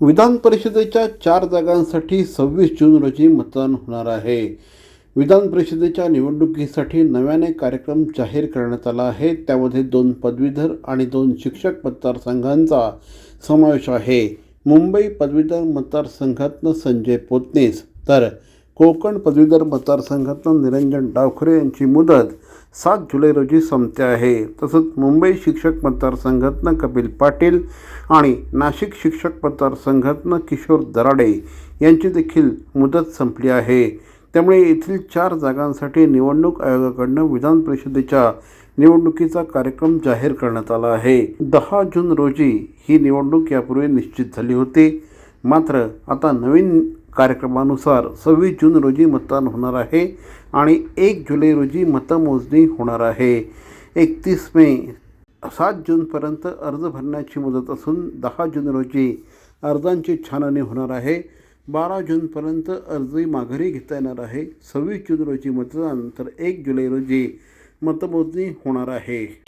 विधान परिषदेच्या चार जागांसाठी सव्वीस जून रोजी मतदान होणार आहे. विधान परिषदेच्या निवडणुकीसाठी नव्याने कार्यक्रम जाहीर करण्यात आला आहे. त्यामध्ये दोन पदवीधर आणि दोन शिक्षक मतदारसंघांचा समावेश आहे. मुंबई पदवीधर मतदारसंघातनं संजय पोतनीस तर कोकण पदवीधर मतदारसंघातून निरंजन डावखरे यांची मुदत सात जुलै रोजी संपते आहे. तसंच मुंबई शिक्षक मतदारसंघातनं कपिल पाटील आणि नाशिक शिक्षक मतदारसंघातनं किशोर दराडे यांची देखील मुदत संपली आहे. त्यामुळे येथील चार जागांसाठी निवडणूक आयोगाकडनं विधान परिषदेच्या निवडणुकीचा कार्यक्रम जाहीर करण्यात आला आहे. दहा जून रोजी ही निवडणूक यापूर्वी निश्चित झाली होती. मात्र आता नवीन कार्यक्रमानुसार सव्वीस जून रोजी मतदान होणार आहे आणि एक जुलै रोजी मतमोजणी होणार आहे. एकतीस मे सात जूनपर्यंत अर्ज भरण्याची मुदत असून दहा जून रोजी अर्जांची छाननी होणार आहे. बारा जूनपर्यंत अर्जही माघारी घेता येणार आहे. सव्वीस जून रोजी मतदान तर एक जुलै रोजी मतमोजणी होणार आहे.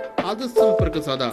आजच संपर्क साधा